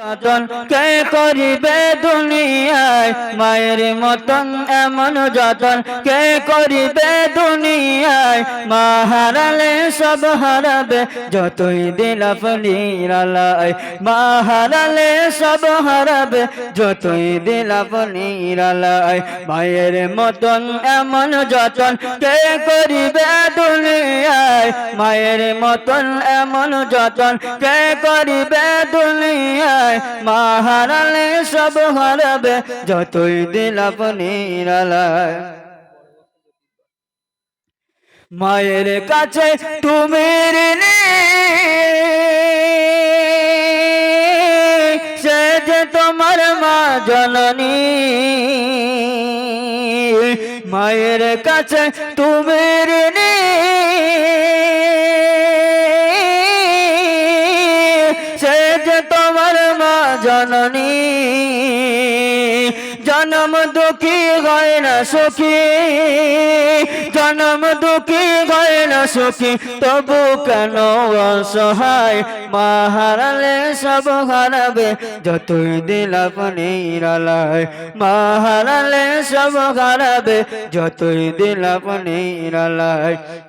যতন কে করিবে দুনিয়ায়? মায়ের মতন এমন যতন, কে করিবে দুনিয়ায়? মা হারালে সব হারাবে, যতই দিল আপনির আলায় মা হারালে সব হারাবে, যতই দিল আপনির মায়ের মতন এমন যতন, কে করিবে দুনিয়ায়? মায়ের মতন এমন যতন, কে করিবে দুনিয়ায়? মা হারালে সব হারাবে, যতই দিল আলায় মায়ের কাছে তুমি সে যে তোমার মা জননী। মায়ের কাছে তুমি জননী জনম দুঃখী হয় না সুখী। জনম দুঃখী হয় না সুখী। তবু কেন অসহায়? মা হারালে সব হারাবে, যতই দিল আপনি রালায় মা হারালে সব হারাবে, যতই দিল আপনি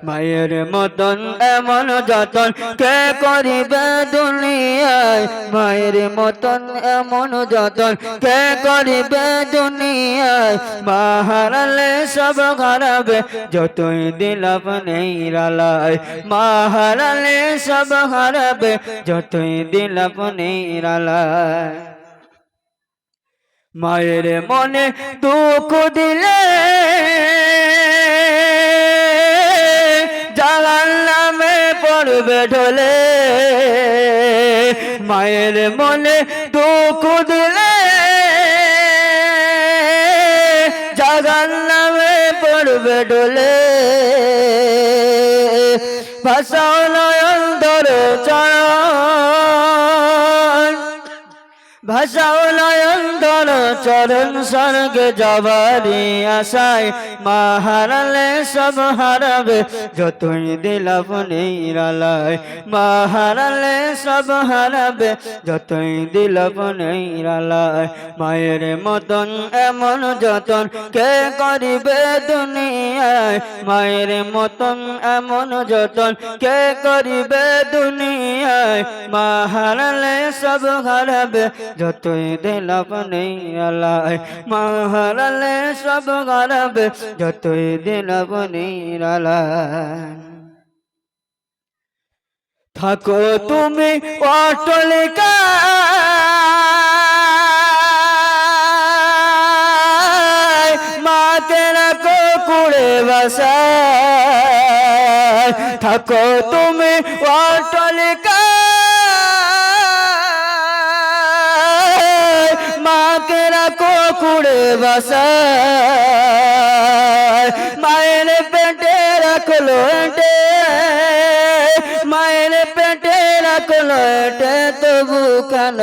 মায়ের মতন এমন যতন কে করিবে দুনিয়ায়? মায়ের মতন এমন যতন কে করিবে দুনিয়ায় মা হারালে সব হারাবে যতই দিল আপনি রালায়। মা হারালে সব হারাবে যতই দিল আপনি রালায়। মায়ের মনে দুঃখ দিলে জালাল নামে পড়বে ঢলে। মায়ের মনে দুঃখ দিলে পড়বে ডোলে। ভাষাও নয়ন ধরে চরণ। ভাষাও নয়ন ধর চরণ স্বর্গে যাবারি আশায় মা হারালে সব হারাবে, যতই দিল রালায় মা হারালে সব হারাবে, যতই দিল রালায় মায়ের মতন এমন যতন কে করিবে দুনিয়ায়? মায়ের মতন এমন যতন কে করিবে দুনিয়ায়? মা হারালে সব হারাবে, যতই দিল আপনি আলায় মা সব হারাবে যতই দিল আপনি আলায় থাকো তুমি অটলিকা থাকো তুমি অটলিকা কুড়ে বাসায়। মায়ের পেটে রাখল মায়ের পেটে রাখল তবু কেন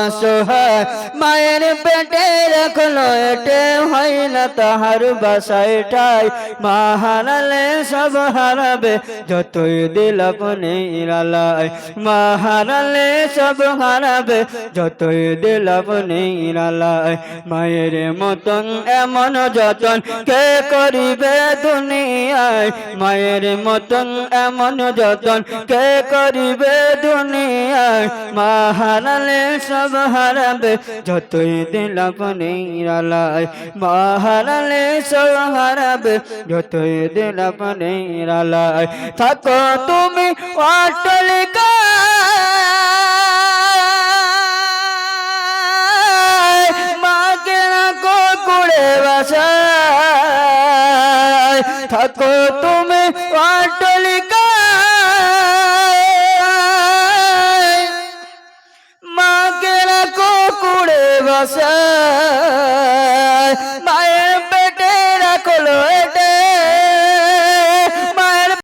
অসহায়। মায়ের পেটে রাখল, এটে হয় না তাহার বাসায় ঠাই মা হারালে সব হারাবে, যতই দিল আপনি রালায় মা হারালে সব হারাবে, যতই দিল আপনি রালায় মায়ের মতন এমন যতন কে করিবে দুনিয়ায়? মায়ের মতন এমন যতন কে করিবে দুনিয়ায়? মা হারালে সব হারাবে, যতই দিল আপনি রালায়। মা হারালে সব হারাবে, যতই দিল আপনি রালায়। থাকো তুমি অটলিকা থাকো তুমি অটলিকা মাকে রাখো কুড়ে বাসায়